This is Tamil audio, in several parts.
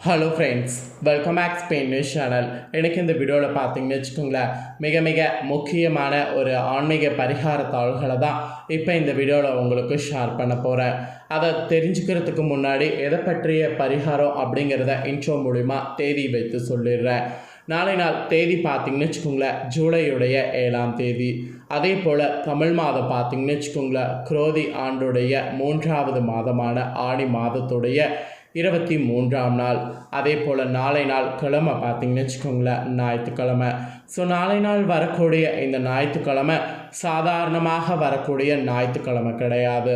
Hello friends welcome back Spain news channel எனக்கு இந்த வீடியோவில் பார்த்தீங்கன்னு வச்சுக்கோங்களேன் மிக மிக முக்கியமான ஒரு ஆன்மீக பரிகார தாள்களை தான் இப்போ இந்த வீடியோவில் உங்களுக்கு ஷேர் பண்ண போகிறேன் அதை தெரிஞ்சுக்கிறதுக்கு முன்னாடி எதை பற்றிய பரிகாரம் அப்படிங்கிறத இன்ட்ரோ மூலிமா தேதி வைத்து சொல்லிடுறேன். நாளை நாள் தேதி பார்த்தீங்கன்னு வச்சுக்கோங்களேன் ஜூலையுடைய ஏழாம் தேதி. அதே போல் தமிழ் மாதம் பார்த்தீங்கன்னு வச்சுக்கோங்களேன் குரோதி ஆண்டுடைய மூன்றாவது மாதமான ஆணி மாதத்துடைய இருபத்தி மூன்றாம் நாள். அதே போல் நாளை நாள் கிழமை பார்த்தீங்கன்னு வச்சுக்கோங்களேன் ஞாயிற்றுக்கிழமை. ஸோ நாளை நாள் வரக்கூடிய இந்த ஞாயிற்றுக்கிழமை சாதாரணமாக வரக்கூடிய ஞாயிற்றுக்கிழமை கிடையாது.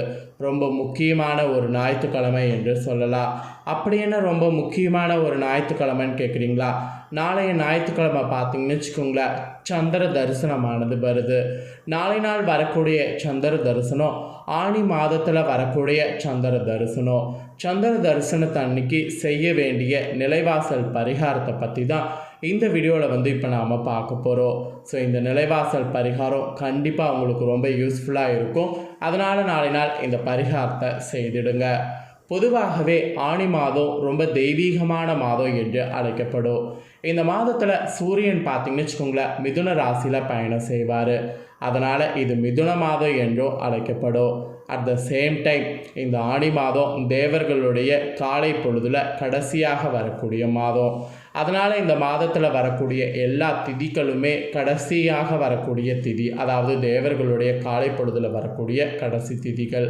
ரொம்ப முக்கியமான ஒரு ஞாயிற்றுக்கிழமை என்று சொல்லலாம். அப்படி என்ன ரொம்ப முக்கியமான ஒரு ஞாயிற்றுக்கிழமைன்னு கேட்குறீங்களா? நாளைய ஞாயிற்றுக்கிழமை பார்த்தீங்கன்னு வச்சுக்கோங்களேன் சந்திர தரிசனமானது வருது. நாளை நாள் வரக்கூடிய சந்திர தரிசனம் ஆணி மாதத்தில் வரக்கூடிய சந்திர தரிசனம். சந்திர தரிசனத்தன்னைக்கு செய்ய வேண்டிய நிலைவாசல் பரிகாரத்தை பற்றி தான் இந்த வீடியோவில் வந்து இப்போ நாம் பார்க்க போகிறோம் ஸோ இந்த நிலைவாசல் பரிகாரம் கண்டிப்பாக உங்களுக்கு ரொம்ப யூஸ்ஃபுல்லாக இருக்கும். அதனால் நாளை நாள் இந்த பரிகாரத்தை செய்திடுங்க. பொதுவாகவே ஆணி மாதம் ரொம்ப தெய்வீகமான மாதம் என்று அழைக்கப்படும். இந்த மாதத்தில் சூரியன் பார்த்தீங்கன்னு வச்சுக்கோங்களேன் மிதுன ராசியில் பயணம் செய்வார். அதனால் இது மிதுன மாதம் என்றும் அழைக்கப்படும். அட் த சேம் டைம் இந்த ஆணி மாதம் தேவர்களுடைய காலை பொழுதில் கடைசியாக வரக்கூடிய மாதம். அதனால் இந்த மாதத்தில் வரக்கூடிய எல்லா திதிகளுமே கடைசியாக வரக்கூடிய திதி அதாவது தேவர்களுடைய காலை பொழுதில் வரக்கூடிய கடைசி திதிகள்.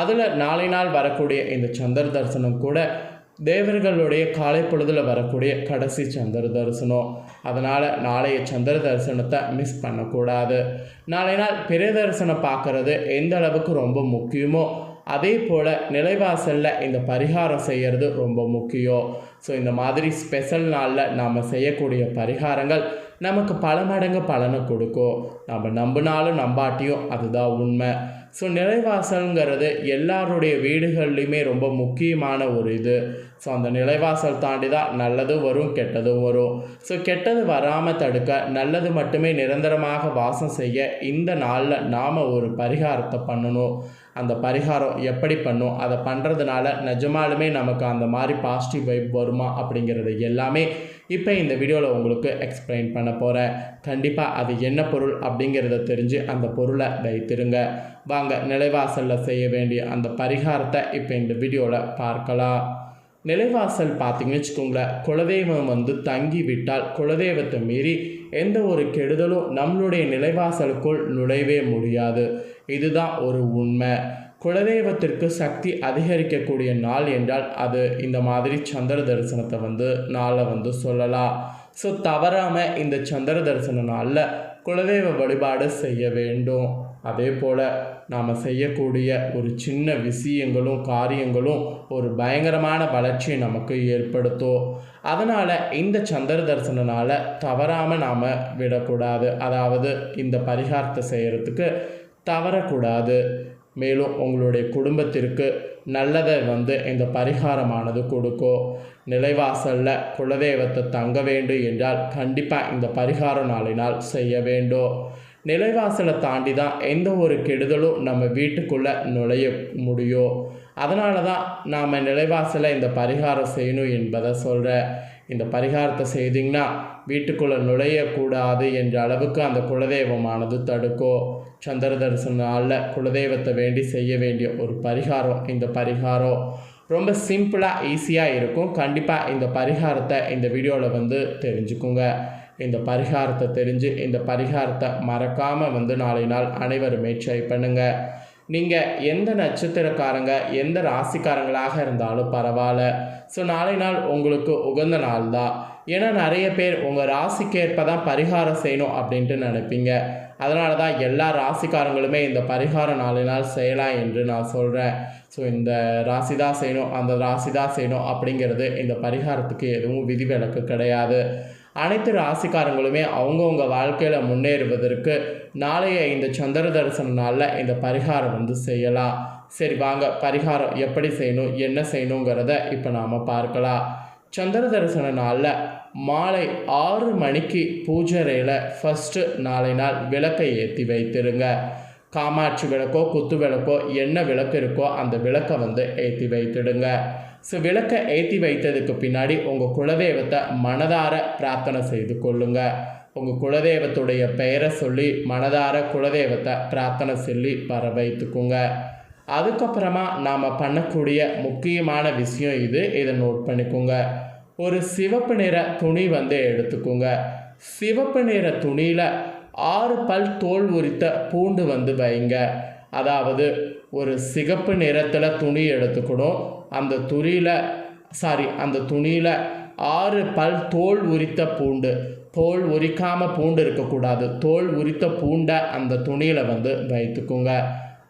அதில் நாளை நாள் வரக்கூடிய இந்த சந்திர தரிசனம் கூட தேவர்களுடைய காலை பொழுதில் வரக்கூடிய கடைசி சந்திர தரிசனம். அதனால் நாளைய சந்திர தரிசனத்தை மிஸ் பண்ணக்கூடாது. நாளை நாள் பிற தரிசனம் பார்க்குறது எந்த அளவுக்கு ரொம்ப முக்கியமோ அதே போல் நிலைவாசலில் இந்த பரிகாரம் செய்கிறது ரொம்ப முக்கியம். ஸோ இந்த மாதிரி ஸ்பெஷல் நாளில் நாம் செய்யக்கூடிய பரிகாரங்கள் நமக்கு பல மடங்கு பலனை கொடுக்கும். நம்ம நம்பினாலும் நம்பாட்டியும் அதுதான் உண்மை. ஸோ நிலைவாசல்ங்கிறது எல்லாருடைய வீடுகள்லையுமே ரொம்ப முக்கியமான ஒரு இது. ஸோ அந்த நிலைவாசல் தாண்டி தான் நல்லதும் வரும் கெட்டதும் வரும். ஸோ கெட்டது வராமல் தடுக்க நல்லது மட்டுமே நிரந்தரமாக வாசம் செய்ய இந்த நாளில் நாம் ஒரு பரிகாரத்தை பண்ணணும். அந்த பரிகாரம் எப்படி பண்ணும் அதை பண்ணுறதுனால நிஜமாலுமே நமக்கு அந்த மாதிரி பாசிட்டிவ் வைப் வருமா அப்படிங்கிறது எல்லாமே இப்போ இந்த வீடியோவில் உங்களுக்கு எக்ஸ்பிளைன் பண்ண போகிறேன் கண்டிப்பாக அது என்ன பொருள் அப்படிங்கிறத தெரிஞ்சு அந்த பொருளை வைத்திருங்க. வாங்க நிலைவாசலில் செய்ய வேண்டிய அந்த பரிகாரத்தை இப்போ இந்த வீடியோவில் பார்க்கலாம். நிலைவாசல் பார்த்தீங்கன்னு வச்சுக்கோங்களேன் குலதெய்வம் வந்து தங்கி விட்டால் குலதெய்வத்தை மீறி எந்த ஒரு கெடுதலும் நம்மளுடைய நிலைவாசலுக்குள் நுழையவே முடியாது. இதுதான் ஒரு உண்மை. குலதெய்வத்திற்கு சக்தி அதிகரிக்கக்கூடிய நாள் என்றால் அது இந்த மாதிரி சந்திர தரிசனத்தை வந்து நாளை வந்து சொல்லலாம். ஸோ தவறாமல் இந்த சந்திர தரிசன நாளில் குலதெய்வ வழிபாடு செய்ய வேண்டும். அதே போல் நாம் செய்யக்கூடிய ஒரு சின்ன விஷயங்களும் காரியங்களும் ஒரு பயங்கரமான வளர்ச்சியை நமக்கு ஏற்படுத்தும். அதனால் இந்த சந்திர தரிசனனால் தவறாமல் நாம் விடக்கூடாது. அதாவது இந்த பரிகாரத்தை செய்கிறதுக்கு தவறக்கூடாது. மேலும் உங்களுடைய குடும்பத்திற்கு நல்லதை வந்து இந்த பரிகாரமானது கொடுக்கும் நிலைவாசலில் குலதெய்வத்தை தங்க வேண்டும் என்றால் கண்டிப்பாக இந்த பரிகார நாளினால் செய்ய வேண்டும். நிலைவாசலை தாண்டி தான் எந்த ஒரு கெடுதலும் நம்ம வீட்டுக்குள்ளே நுழைய முடியும். அதனால தான் நாம் நிலைவாசலை இந்த பரிகாரம் செய்யணும் என்பதை சொல்கிறேன் இந்த பரிகாரத்தை செய்திங்கன்னா வீட்டுக்குள்ளே நுழையக்கூடாது என்ற அளவுக்கு அந்த குலதெய்வமானது தடுக்கும் சந்திர தரிசன நாளில் குலதெய்வத்தை வேண்டி செய்ய வேண்டிய ஒரு பரிகாரம் இந்த பரிகாரம். ரொம்ப சிம்பிளாக ஈஸியாக இருக்கும். கண்டிப்பாக இந்த பரிகாரத்தை இந்த வீடியோவில் வந்து தெரிஞ்சுக்குங்க. இந்த பரிகாரத்தை தெரிஞ்சு இந்த பரிகாரத்தை மறக்காமல் வந்து நாளை நாள் அனைவருமே ட்ரை பண்ணுங்கள் நீங்கள் எந்த நட்சத்திரக்காரங்க எந்த ராசிக்காரங்களாக இருந்தாலும் பரவாயில்ல. ஸோ நாளை நாள் உங்களுக்கு உகந்த நாள் தான் ஏன்னா நிறைய பேர் உங்கள் ராசிக்கு ஏற்ப தான் பரிகாரம் செய்யணும் அப்படின்ட்டு நினைப்பீங்க. அதனால தான் எல்லா ராசிக்காரங்களுமே இந்த பரிகார நாளை நாள் செய்யலாம் என்று நான் சொல்கிறேன் ஸோ இந்த ராசி தான் செய்யணும் அந்த ராசி தான் செய்யணும் அப்படிங்கிறது இந்த பரிகாரத்துக்கு எதுவும் விதிவிலக்கு கிடையாது. அனைத்து ராசிக்காரங்களுமே அவங்கவுங்க வாழ்க்கையில் முன்னேறுவதற்கு நாளைய இந்த சந்திர தரிசன நாளில் இந்த பரிகாரம் வந்து செய்யலாம். சரி வாங்க பரிகாரம் எப்படி செய்யணும் என்ன செய்யணுங்கிறத இப்போ நாம் பார்க்கலாம். சந்திர தரிசன நாளில் மாலை ஆறு மணிக்கு பூஜரையில் ஃபஸ்ட்டு நாளை நாள் விளக்கை ஏற்றி வைத்திருங்க. காமாட்சி விளக்கோ குத்து விளக்கோ என்ன விளக்கு இருக்கோ அந்த விளக்கை வந்து ஏற்றி வைத்திடுங்க. ஸோ விளக்கை ஏற்றி வைத்ததுக்கு பின்னாடி உங்கள் குலதெய்வத்தை மனதார பிரார்த்தனை செய்து கொள்ளுங்க. உங்கள் குலதெய்வத்துடைய பெயரை சொல்லி மனதார குலதெய்வத்தை பிரார்த்தனை சொல்லி வர வைத்துக்குங்க அதுக்கப்புறமா நாம் பண்ணக்கூடிய முக்கியமான விஷயம் இது. இதை நோட் பண்ணிக்கோங்க. ஒரு சிவப்பு நிற துணி வந்து எடுத்துக்கோங்க. சிவப்பு நிற துணியில் ஆறு பல் தோல் உரித்த பூண்டு வந்து வைங்க. அதாவது ஒரு சிகப்பு நிறத்தில் துணி எடுத்துக்கணும். அந்த துணியில் சாரி அந்த துணியில் ஆறு பல் தோல் உரித்த பூண்டு. தோல் உரிக்காமல் பூண்டு இருக்கக்கூடாது. தோல் உரித்த பூண்டை அந்த துணியில் வந்து வைத்துக்குங்க.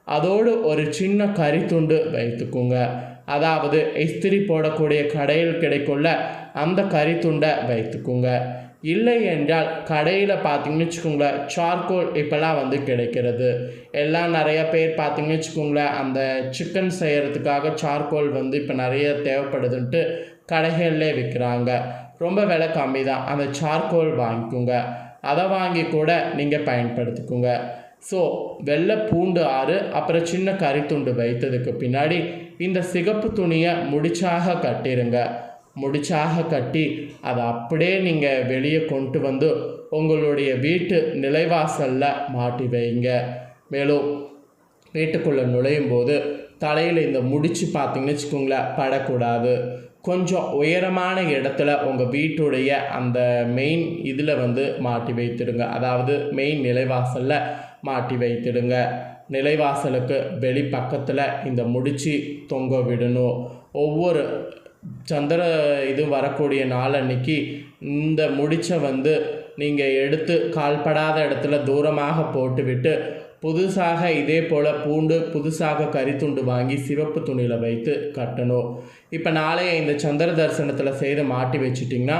அதோடு ஒரு சின்ன கறித்துண்டு வைத்துக்குங்க. அதாவது இஸ்திரி போடக்கூடிய கடையில் கிடைக்குள்ள அந்த கறித்துண்டை வைத்துக்குங்க. இல்லை என்றால் கடையில் பார்த்தீங்கன்னு வச்சுக்கோங்களேன் சார்கோல் இப்போல்லாம் வந்து கிடைக்கிறது. எல்லாம் நிறைய பேர் பார்த்தீங்கன்னு வச்சுக்கோங்களேன் அந்த சிக்கன் செய்கிறதுக்காக சார்கோல் வந்து இப்போ நிறைய தேவைப்படுதுன்ட்டு கடைகளிலே விற்கிறாங்க. ரொம்ப விலை கம்மி தான் அந்த சார்கோல் வாங்கிக்கோங்க. அதை வாங்கி கூட நீங்கள் பயன்படுத்திக்கோங்க. ஸோ வெள்ளை பூண்டு ஆறு அப்புறம் சின்ன கறித்துண்டு வைத்ததுக்கு பின்னாடி இந்த சிகப்பு துணியை முடிச்சாக கட்டிருங்க. முடிச்சாக கட்டி அதை அப்படியே நீங்கள் வெளியே கொண்டு வந்து உங்களுடைய வீட்டு நிலைவாசலில் மாட்டி வைங்க. மேலும் வீட்டுக்குள்ளே நுழையும் போது தலையில் இந்த முடிச்சு பார்த்தீங்கன்னு வச்சுக்கோங்களேன் படக்கூடாது. கொஞ்சம் உயரமான இடத்துல உங்கள் வீட்டுடைய அந்த மெயின் இதில் வந்து மாட்டி வைத்திடுங்க. அதாவது மெயின் நிலைவாசலில் மாட்டி வைத்திடுங்க. நிலைவாசலுக்கு வெளி பக்கத்தில் இந்த முடிச்சு தொங்க விடணும். ஒவ்வொரு சந்திர இது வரக்கூடிய நாள் அன்னைக்கு இந்த முடிச்சை வந்து நீங்கள் எடுத்து கால்படாத இடத்துல தூரமாக போட்டுவிட்டு புதுசாக இதே போல் பூண்டு புதுசாக கறித்துண்டு வாங்கி சிவப்பு துணியில் வைத்து கட்டணும். இப்போ நாளைய இந்த சந்திர தரிசனத்தில் செய்து மாட்டி வச்சிட்டிங்கன்னா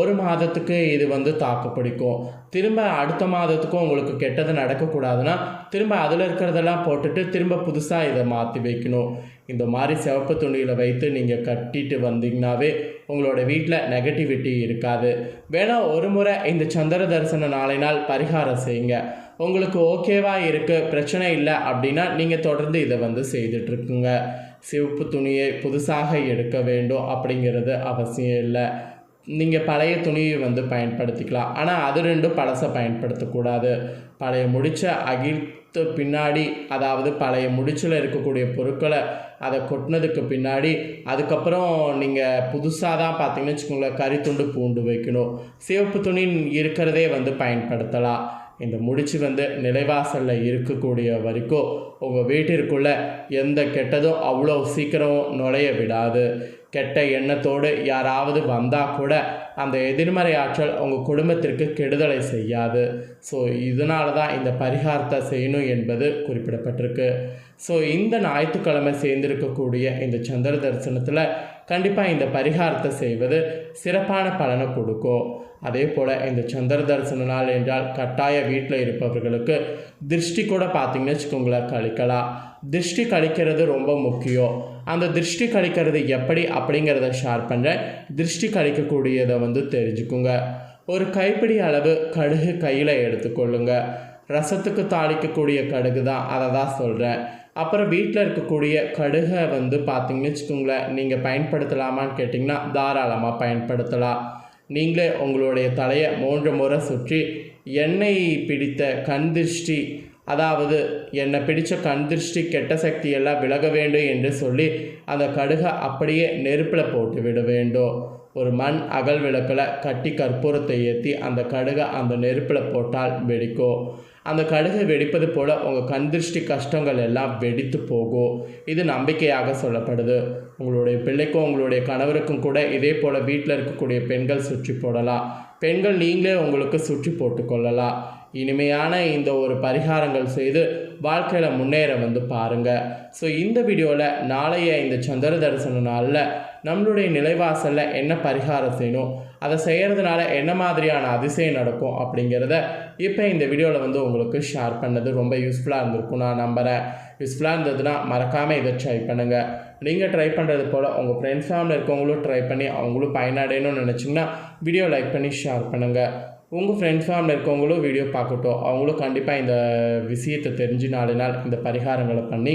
ஒரு மாதத்துக்கு இது வந்து தாக்கு பிடிக்கும். திரும்ப அடுத்த மாதத்துக்கும் உங்களுக்கு கெட்டது நடக்கக்கூடாதுன்னா திரும்ப அதில் இருக்கிறதெல்லாம் போட்டுட்டு திரும்ப புதுசாக இதை மாற்றி வைக்கணும். இந்த மாதிரி சிவப்பு துணியில் வைத்து நீங்கள் கட்டிட்டு வந்தீங்கன்னாவே உங்களோட வீட்டில் நெகட்டிவிட்டி இருக்காது. வேணால் ஒரு முறை இந்த சந்திர தரிசன நாளை நாள் பரிகாரம் செய்யுங்க. உங்களுக்கு ஓகேவாக இருக்குது பிரச்சனை இல்லை அப்படின்னா நீங்கள் தொடர்ந்து இதை வந்து செய்துட்ருக்குங்க சிவப்பு துணியை புதுசாக எடுக்க வேண்டும் அப்படிங்கிறது அவசியம் இல்லை. நீங்கள் பழைய துணியை வந்து பயன்படுத்திக்கலாம். ஆனால் அது ரெண்டும் பழசை பயன்படுத்தக்கூடாது. பழைய முடிச்ச அகிழ்த்து பின்னாடி அதாவது பழைய முடிச்சில் இருக்கக்கூடிய பொருட்களை அதை கொட்டினதுக்கு பின்னாடி அதுக்கப்புறம் நீங்கள் புதுசாக தான் பார்த்தீங்கன்னு வச்சுக்கோங்களேன் கறித்துண்டு பூண்டு வைக்கணும். சிவப்பு துணி இருக்கிறதே வந்து பயன்படுத்தலாம். இந்த முடிச்சு வந்து நிலைவாசலில் இருக்கக்கூடிய வரைக்கும் உங்கள் வீட்டிற்குள்ளே எந்த கெட்டதும் அவ்வளோ சீக்கிரம் நுழைய விடாது. கெட்ட எண்ணத்தோடு யாராவது வந்தால் கூட அந்த எதிர்மறை ஆற்றல் உங்கள் குடும்பத்திற்கு கெடுதலை செய்யாது. ஸோ இதனால தான் இந்த பரிகாரத்தை செய்யணும் என்பது குறிப்பிடப்பட்டிருக்கு. ஸோ இந்த ஞாயிற்றுக்கிழமை சேர்ந்திருக்கக்கூடிய இந்த சந்திர தரிசனத்தில் கண்டிப்பாக இந்த பரிகாரத்தை செய்வது சிறப்பான பலனை கொடுக்கும். அதே போல் இந்த சந்திர தரிசன நாள் என்றால் கட்டாய வீட்டில் இருப்பவர்களுக்கு திருஷ்டி கூட பார்த்தீங்கன்னு வச்சுக்கோங்களேன் கழிக்கலாம். திருஷ்டி கழிக்கிறது ரொம்ப முக்கியம். அந்த திருஷ்டி கழிக்கிறது எப்படி அப்படிங்கிறத ஷேர் பண்ணுறேன் திருஷ்டி கழிக்கக்கூடியதை வந்து தெரிஞ்சுக்குங்க. ஒரு கைப்பிடி அளவு கடுகு கையில் எடுத்துக்கொள்ளுங்க. ரசத்துக்கு தாளிக்கக்கூடிய கடுகு தான் அதை தான் சொல்கிறேன் அப்புறம் வீட்டில் இருக்கக்கூடிய கடுகை வந்து பார்த்தீங்கன்னு வச்சுக்கோங்களேன் நீங்கள் பயன்படுத்தலாமான்னு கேட்டிங்கன்னா தாராளமாக பயன்படுத்தலாம். நீங்களே உங்களுடைய தலையை மூன்று முறை சுற்றி எண்ணெய் பிடித்த கண் திருஷ்டி அதாவது என்னை பிடித்த கண் திருஷ்டி கெட்ட சக்தி எல்லாம் விலக வேண்டும் என்று சொல்லி அந்த கடுகை அப்படியே நெருப்பில் போட்டு விட வேண்டும். ஒரு மண் அகல் விளக்கில் கட்டி கற்பூரத்தை ஏற்றி அந்த கடுகை அந்த நெருப்பில் போட்டால் வெடிக்கும் அந்த கடுகை வெடிப்பது போல் உங்கள் கண் திருஷ்டி கஷ்டங்கள் எல்லாம் வெடித்து போகும் இது நம்பிக்கையாக சொல்லப்படுது. உங்களுடைய பிள்ளைக்கும் உங்களுடைய கணவருக்கும் கூட இதே போல் வீட்டில் இருக்கக்கூடிய பெண்கள் சுற்றி போடலாம். பெண்கள் நீங்களே உங்களுக்கு சுற்றி போட்டுக்கொள்ளலாம் இனிமையான இந்த ஒரு பரிகாரங்கள் செய்து வாழ்க்கையில் முன்னேற வந்து பாருங்கள் ஸோ இந்த வீடியோவில் நாளைய இந்த சந்திர தரிசன நாளில் நம்மளுடைய நிலைவாசலில் என்ன பரிகாரம் செய்யணும் அதை செய்கிறதுனால என்ன மாதிரியான அதிசயம் நடக்கும் அப்படிங்கிறத இப்போ இந்த வீடியோவில் வந்து உங்களுக்கு ஷேர் பண்ணது ரொம்ப யூஸ்ஃபுல்லாக இருந்திருக்கும் நான் நம்புகிறேன் யூஸ்ஃபுல்லாக இருந்ததுன்னா மறக்காமல் இதை ட்ரை பண்ணுங்கள் நீங்கள் ட்ரை பண்ணுறது போல் உங்கள் ஃப்ரெண்ட்ஸ் ஃபேமிலி இருக்கவங்களும் ட்ரை பண்ணி அவங்களும் பயனடையணும்னு நினச்சிங்கன்னா வீடியோ லைக் பண்ணி ஷேர் பண்ணுங்கள் உங்கள் ஃப்ரெண்ட்ஸ் ஃபேமிலி இருக்கவங்களும் வீடியோ பார்க்கட்டும். அவங்களும் கண்டிப்பாக இந்த விஷயத்தை தெரிஞ்சு நாலு நாள் இந்த பரிகாரங்களை பண்ணி